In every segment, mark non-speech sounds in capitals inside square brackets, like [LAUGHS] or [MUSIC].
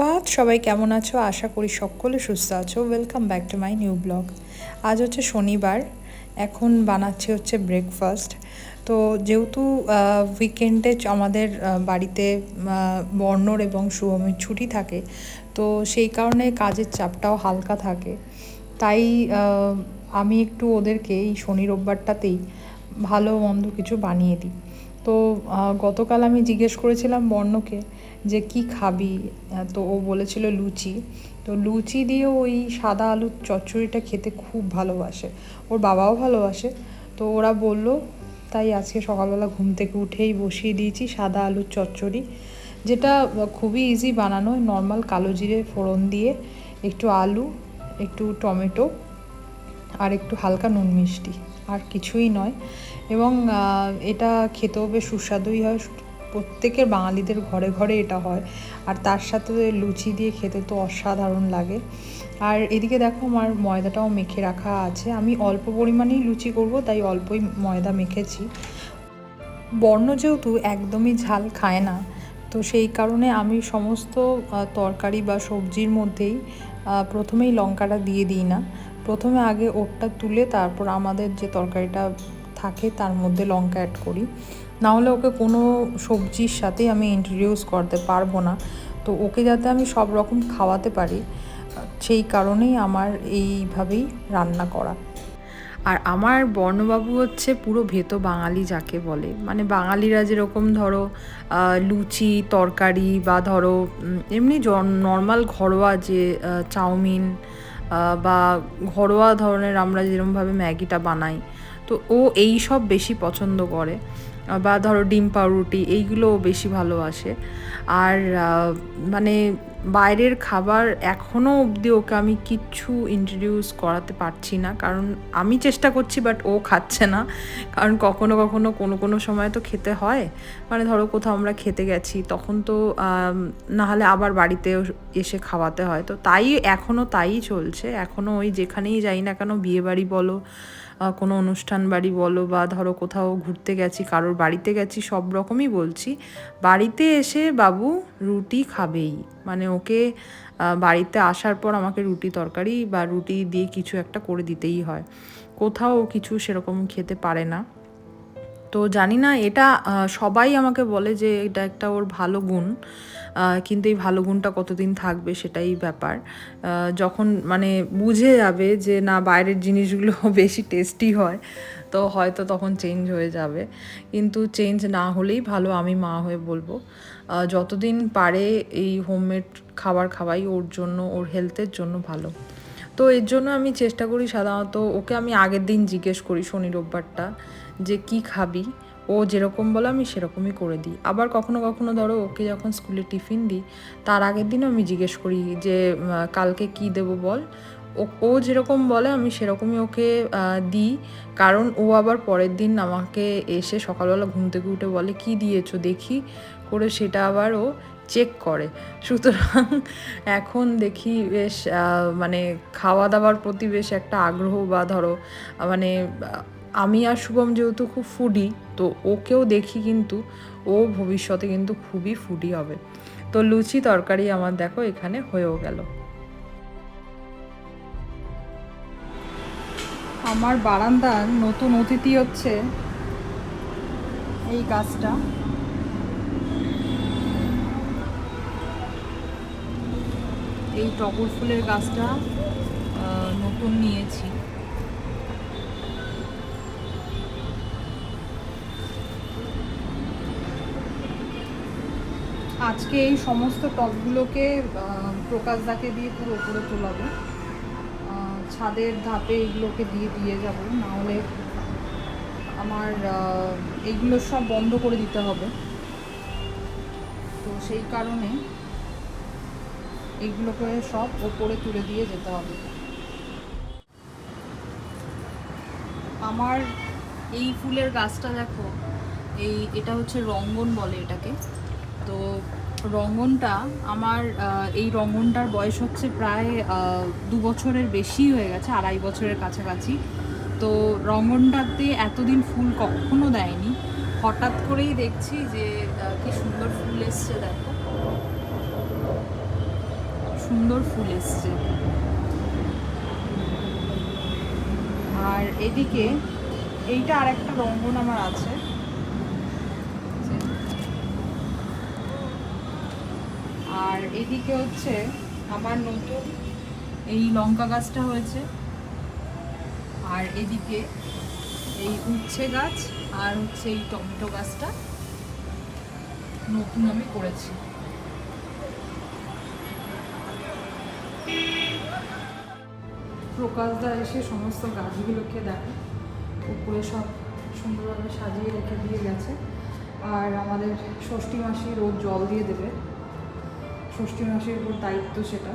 সুপ্রভাত, সবাই কেমন আছো? আশা করি সকলে সুস্থ আছো। Welcome back to my new blog আজ হচ্ছে শনিবার, এখন বানাচ্ছি হচ্ছে ব্রেকফাস্ট তো যেহেতু উইকেন্ডে আমাদের বাড়িতে বর্ণর এবং শুভমের ছুটি থাকে, তো সেই কারণে কাজের চাপটাও হালকা থাকে। তাই আমি একটু ওদেরকে এই শনি রোববারটাতেই ভালো মন্দ কিছু বানিয়ে দিই। তো গতকাল আমি জিজ্ঞেস করেছিলাম বর্ণকে যে কি খাবি? তো ও বলেছিল লুচি। তো লুচি দিয়ে ওই সাদা আলুর চচ্চড়িটা খেতে খুব ভালোবাসে। ওর বাবাও ভালোবাসে। তো ওরা বলল, তাই আজকে সকালবেলা ঘুম থেকে উঠেই বসিয়ে দিয়েছি সাদা আলুর চচ্চড়ি। যেটা খুবই ইজি বানানো নর্মাল কালো জিরে ফোড়ন দিয়ে একটু আলু, একটু টমেটো আর একটু হালকা নুন মিষ্টি। আর কিছুই নয়। এবং এটা খেতেও বেশ সুস্বাদুই হয়। প্রত্যেকের বাঙালিদের ঘরে ঘরে এটা হয়। আর তার সাথে লুচি দিয়ে খেতে তো অসাধারণ লাগে। আর এদিকে দেখো আমার ময়দাটাও মেখে রাখা আছে। আমি অল্প পরিমাণেই লুচি করব, তাই অল্পই ময়দা মেখেছি। বর্ণ যেহেতু একদমই ঝাল খায় না, তো সেই কারণে আমি সমস্ত তরকারি বা সবজির মধ্যেই প্রথমেই লঙ্কাটা দিয়ে দিই না। প্রথমে আগে ওরটা তুলে তারপর আমাদের যে তরকারিটা থাকে তার মধ্যে লঙ্কা অ্যাড করি। না হলে ওকে কোনো সবজির সাথেই আমি ইন্ট্রোডিউস করতে পারব না। তো ওকে যাতে আমি সব রকম খাওয়াতে পারি, সেই কারণেই আমার এইভাবেই রান্না করা। আর আমার বর্ণবাবু হচ্ছে পুরো ভেতো বাঙালি যাকে বলে। মানে বাঙালিরা যেরকম ধরো লুচি, তরকারি বা ধরো এমনি নর্মাল ঘরোয়া যে চাউমিন বা ঘরোয়া ধরনের আমরা যেরকমভাবে ম্যাগিটা বানাই, তো ও এই সব বেশি পছন্দ করে। বা ধরো ডিম পাউরুটি এইগুলো বেশি ভালোবাসে আর মানে বাইরের খাবার এখনও অবধি ওকে আমি কিচ্ছু ইন্ট্রোডিউস করাতে পারছি না। কারণ আমি চেষ্টা করছি বাট ও খাচ্ছে না। কারণ কখনো কখনো কোনো কোনো সময় তো খেতে হয়। মানে ধরো কোথাও আমরা খেতে গেছি তখন তো আম, না হলে আবার বাড়িতে এসে খাওয়াতে হয়। তো তাই এখনও তাই চলছে। এখনও ওই যেখানেই যাই না কেন বিয়েবাড়ি বলো কোনো অনুষ্ঠান বাড়ি বলো বা ধরো কোথাও ঘুরতে গেছি, কারোর বাড়িতে গেছি, সব রকমই বলছি। বাড়িতে এসে বাবু রুটি খাবেই। মানে ওকে বাড়িতে আসার পর আমাকে রুটি তরকারি বা রুটি দিয়ে কিছু একটা করে দিতেই হয়। কোথাও কিছু সেরকম খেতে পারে না। তো জানি না, এটা সবাই আমাকে বলে যে এটা একটা ওর ভালো গুণ কিন্তু এই ভালো গুণটা কতদিন থাকবে সেটাই ব্যাপার। যখন মানে বুঝে যাবে যে না, বাইরের জিনিসগুলো [LAUGHS] বেশি টেস্টি হয়, তো হয়তো তখন চেঞ্জ হয়ে যাবে। কিন্তু চেঞ্জ না হলেই ভালো, আমি মা হয়ে বলব। যতদিন পারে এই হোমমেড খাবার খাওয়াই, ওর জন্য, ওর হেলথের জন্য ভালো। তো এর জন্য আমি চেষ্টা করি সাধারণত, ওকে আমি আগের দিন জিজ্ঞেস করি শনি রোববারটা যে কি খাবি, ও যেরকম বলে আমি সেরকমই করে দিই। আবার কখনো কখনো ধরো ওকে যখন স্কুলে টিফিন দিই, তার আগের দিনও আমি জিজ্ঞেস করি যে কালকে কি দেবো বল? ও যেরকম বলে আমি সেরকমই ওকে দিই। কারণ ও আবার পরের দিন আমাকে এসে সকালবেলা ঘুম থেকে উঠে বলে, কি দিয়েছ দেখি? করে সেটা আবার ও চেক করে। সুতরাং এখন দেখি বেশ মানে খাওয়া দাওয়ার প্রতি বেশ একটা আগ্রহ বা ধরো মানে আমি আর শুভম যেহেতু খুব ফুডি, তো ওকেও দেখি কিন্তু ও ভবিষ্যতে কিন্তু খুবই ফুডি হবে। তো লুচি তরকারি আমার দেখো এখানে হয়েও গেল। আমার বারান্দার নতুন অতিথি হচ্ছে এই গাছটা। এই টগর ফুলের গাছটা নতুন নিয়েছি। আজকে এই সমস্ত টপগুলোকে প্রকাশদাকে দিয়ে পুরো উপরে তোলাবো। ছাদের ধাপে এগুলোকে দিয়ে দিয়ে যাব। না হলে আমার এইগুলো সব বন্ধ করে দিতে হবে। তো সেই কারণে এইগুলোকে সব ওপরে তুলে দিয়ে যেতে হবে। আমার এই ফুলের গাছটা দেখো, এই, এটা হচ্ছে রঙ্গন বলে এটাকে। তো রঙ্গনটা আমার এই রঙ্গনটার বয়স হচ্ছে প্রায় দু বছরের বেশি হয়ে গেছে, আড়াই বছরের কাছাকাছি। তো রঙ্গনটাতে এতদিন ফুল কখনো দেয়নি। হঠাৎ করেই দেখছি যে কি সুন্দর ফুল এসছে, দেখো। সুন্দর ফুল এসছে। আর এদিকে এইটা আর একটা রঙ্গন আমার আছে। আর এদিকে হচ্ছে আমার নতুন এই লঙ্কা গাছটা হয়েছে। আর এদিকে এই উচ্ছে গাছ আর হচ্ছে এই টমেটো গাছটা নতুন আমি করেছি। প্রকাশদা এসে সমস্ত গাছগুলোকে দেখে, উপরে সব সুন্দরভাবে সাজিয়ে রেখে দিয়ে গেছে। আর আমাদের ষষ্ঠী মাসি রোজ জল দিয়ে দেবে। ষষ্ঠী মাসের উপর দায়িত্ব সেটা।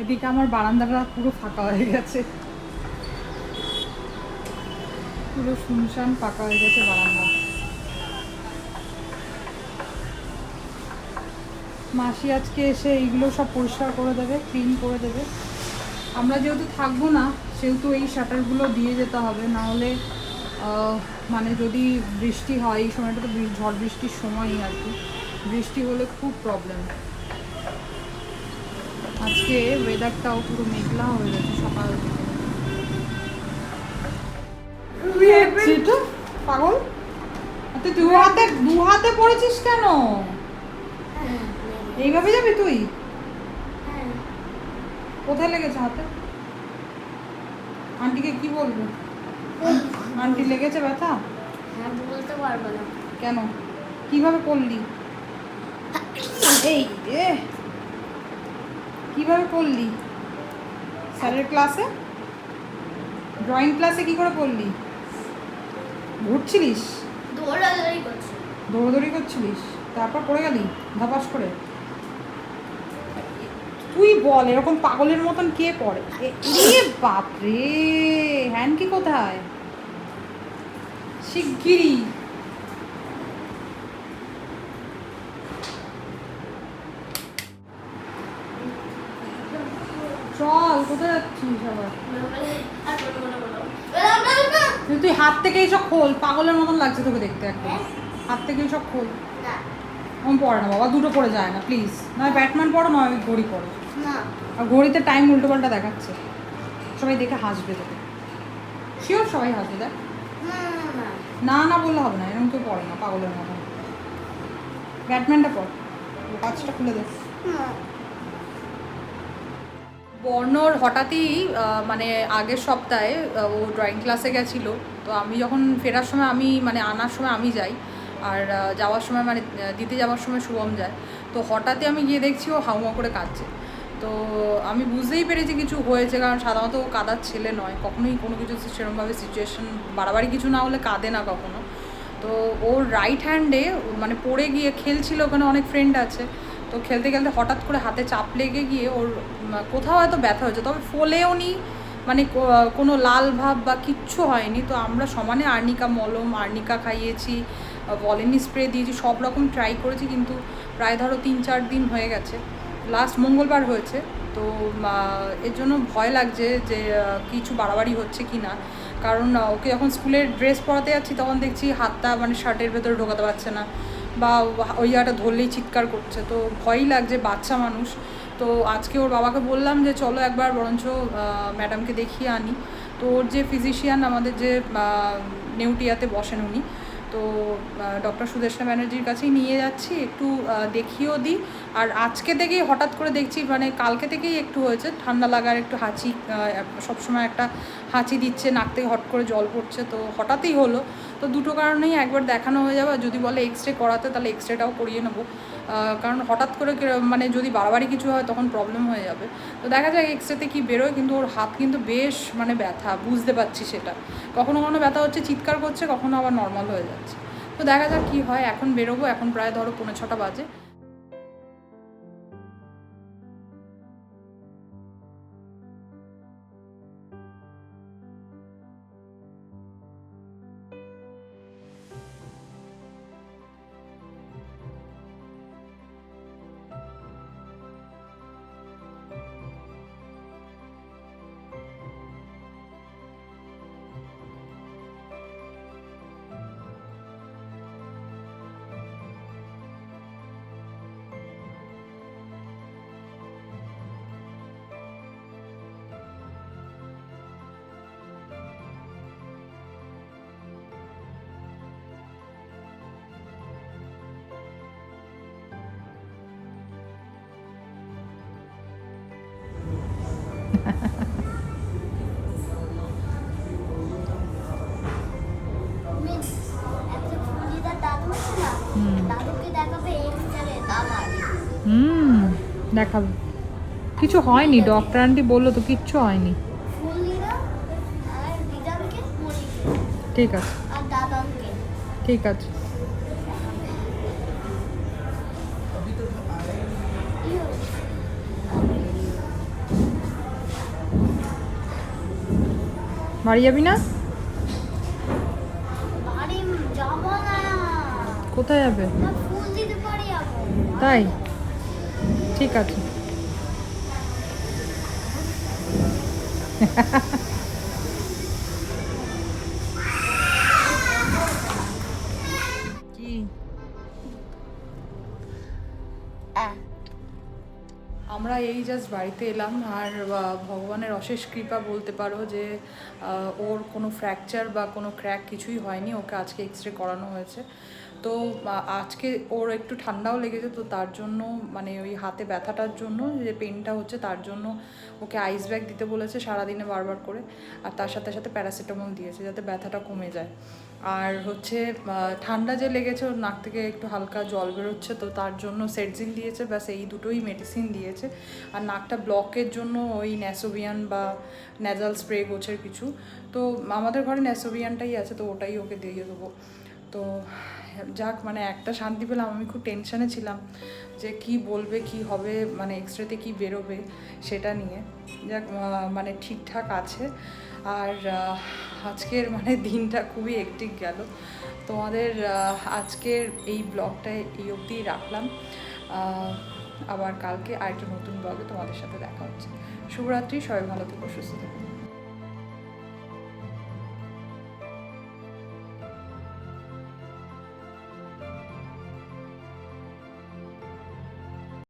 এদিকে আমার বারান্দাটা পুরো ফাঁকা হয়ে গেছে। পুরো শুনশান ফাঁকা হয়ে গেছে বারান্দা মাসি আজকে এসে এইগুলো সব পরিষ্কার করে দেবে ক্লিন করে দেবে। আমরা যেহেতু থাকব না সেহেতু এই শাটারগুলো দিয়ে যেতে হবে। না হলে মানে যদি বৃষ্টি হয় এই সময়টা তো ঝড় বৃষ্টির সময়ই আর কি। বৃষ্টি হলে খুব প্রবলেম আজকে ওয়েদারটাও পুরো মেঘলা হয়ে গেছে সকাল থেকে। পাগল? তুই দু হাতে দু হাতে পড়েছিস কেন? এইভাবে যাবি তুই? কোথায় লেগেছে হাতে? আন্টিকে কি বলব? আন্টি লেগেছে ব্যথা? হ্যাঁ বলতে পারব না। কেন? কীভাবে করলি? এই রে কীভাবে করলি? স্যারের ক্লাসে? ড্রয়িং ক্লাসে কি করে পড়লি ঘুরছিলিস? দৌড়াদৌড়ি করছিলিস? তারপর পড়ে গেলি? ধাপাস করে? তুই বল এরকম পাগলের মতন কে করে এ- বাপরে হ্যান কি কোথায়? শিগগিরি চল কোথায় যাচ্ছিস আবার? তুই হাত থেকে এইসব খোল পাগলের মতন লাগছে তোকে দেখতে একদম। হাত থেকে এইসব খোল। আমি পড়ে না বাবা দুটো পড়ে যায় না প্লিজ নয় ব্যাটম্যান পড়ো নয় ঘড়ি পড়ো। আর ঘড়িতে টাইম উল্টো পাল্টা দেখাচ্ছে। সবাই দেখে হাসবে তোকে। শিওর সবাই হাসবে দেখ। না না না বললে হবে না এরকম কেউ পড়ে না পাগলের মতো। ব্যাটম্যানটা পড়। কাজটা খুলে দে। না বর্ণর হঠাৎই মানে আগের সপ্তাহে ও ড্রয়িং ক্লাসে গেছিল। তো আমি যখন ফেরার সময় আমি মানে আনার সময় আমি যাই আর যাওয়ার সময় মানে দিতে যাওয়ার সময় শুভম যায় তো হঠাৎই আমি গিয়ে দেখছি ও হাউমা করে কাঁদছে। তো আমি বুঝতেই পেরেছি কিছু হয়েছে, কারণ সাধারণত ও কাদার ছেলে নয়, কখনোই কোনো কিছু সেরকমভাবে সিচুয়েশন বাড়াবাড়ি কিছু না হলে কাঁদে না কখনো। তো ওর রাইট হ্যান্ডে মানে পড়ে গিয়ে খেলছিল ওখানে অনেক ফ্রেন্ড আছে, তো খেলতে খেলতে হঠাৎ করে হাতে চাপ লেগে গিয়ে ওর কোথাও হয়তো ব্যথা হয়েছে, তবে ফোলেও নি মানে কোনো লাল ভাব বা কিচ্ছু হয়নি। তো আমরা সমানে আর্নিকা মলম, আর্নিকা খাইয়েছি ভলিনি স্প্রে দিয়েছি, সব রকম ট্রাই করেছি, কিন্তু প্রায় ধরো তিন চার দিন হয়ে গেছে। লাস্ট মঙ্গলবার হয়েছে, তো এর জন্য ভয় লাগছে যে কিছু বাড়াবাড়ি হচ্ছে কি না। কারণ ওকে যখন স্কুলের ড্রেস পরাতে যাচ্ছি, তখন দেখছি হাতটা মানে শার্টের ভেতরে ঢোকাতে পারছে না বা ওই জায়গাটা ধরলেই চিৎকার করছে। তো ভয়ই লাগছে, বাচ্চা মানুষ। তো আজকে ওর বাবাকে বললাম যে, চলো একবার বরঞ্চ ম্যাডামকে দেখিয়ে আনি। তো ওর যে ফিজিশিয়ান আমাদের যে নেউটিয়াতে বসেন উনি তো ডক্টর সুদেশনা ব্যানার্জির কাছেই নিয়ে যাচ্ছি, একটু দেখিয়েও দিই। আর আজকে থেকেই হঠাৎ করে দেখছি মানে কালকে থেকেই একটু হয়েছে, ঠান্ডা লাগার একটু হাঁচি সবসময় একটা হাঁচি দিচ্ছে, নাক থেকে হট করে জল পড়ছে, তো হঠাৎই হলো। তো দুটো কারণেই একবার দেখানো হয়ে যাবে। যদি বলে এক্স রে করাতে, তাহলে এক্স রেটাও করিয়ে নেব। কারণ হঠাৎ করে মানে যদি বাড়াবাড়ি কিছু হয়, তখন প্রবলেম হয়ে যাবে। তো দেখা যাক এক্স রেতে কী বেরোয়, কিন্তু ওর হাত কিন্তু বেশ মানে ব্যথা, বুঝতে পারছি সেটা। কখনো কখনো ব্যথা হচ্ছে, চিৎকার করছে, কখনো আবার নর্মাল হয়ে যাচ্ছে। তো দেখা যাক কী হয়, এখন বেরোবো, এখন প্রায় ধরো পৌনে ছটা বাজে। হুম দেখাবে। কিছু হয়নি ডক্টর আন্টি বলল তো কিচ্ছু হয়নি। ঠিক আছে। ঠিক আছে। বাড়ি যাবি না? কোথায় যাব? তাই? ঠিক আছে। [LAUGHS] কি? আমরা এই জাস্ট বাড়িতে এলাম আর ভগবানের অশেষ কৃপা বলতে পারো যে ওর কোনো ফ্র্যাকচার বা কোনো ক্র্যাক কিছুই হয়নি ওকে আজকে এক্স রে করানো হয়েছে। তো আজকে ওর একটু ঠান্ডাও লেগেছে, তো তার জন্য মানে ওই হাতে ব্যথাটার জন্য, যে পেনটা হচ্ছে তার জন্য ওকে আইস ব্যাগ দিতে বলেছে সারাদিনে বারবার করে। আর তার সাথে সাথে প্যারাসিটামল দিয়েছে যাতে ব্যথাটা কমে যায়। আর হচ্ছে ঠান্ডা যে লেগেছে ওর নাক থেকে একটু হালকা জল বেরোচ্ছে, তো তার জন্য সেটজিল দিয়েছে, ব্যাস এই দুটোই মেডিসিন দিয়েছে। আর নাকটা ব্লকের জন্য ওই ন্যাসোভিয়ান বা ন্যাজাল স্প্রে গোছের কিছু। তো আমাদের ঘরে ন্যাসোভিয়ানটাই আছে, তো ওটাই ওকে দিয়ে দেবো। তো যাক মানে একটা শান্তি পেলাম। আমি খুব টেনশনে ছিলাম যে কি বলবে, কি হবে মানে এক্সরেতে কি বেরোবে সেটা নিয়ে। যাক মানে ঠিকঠাক আছে। আর আজকের মানে দিনটা খুবই একটিক গেল। তোমাদের আজকের এই ব্লগটায় এই অবধিই রাখলাম। আবার কালকে আরেকটা নতুন ব্লগে তোমাদের সাথে দেখা হচ্ছে। শুভরাত্রি, সবাই ভালো থেকো, সুস্থ থেকো।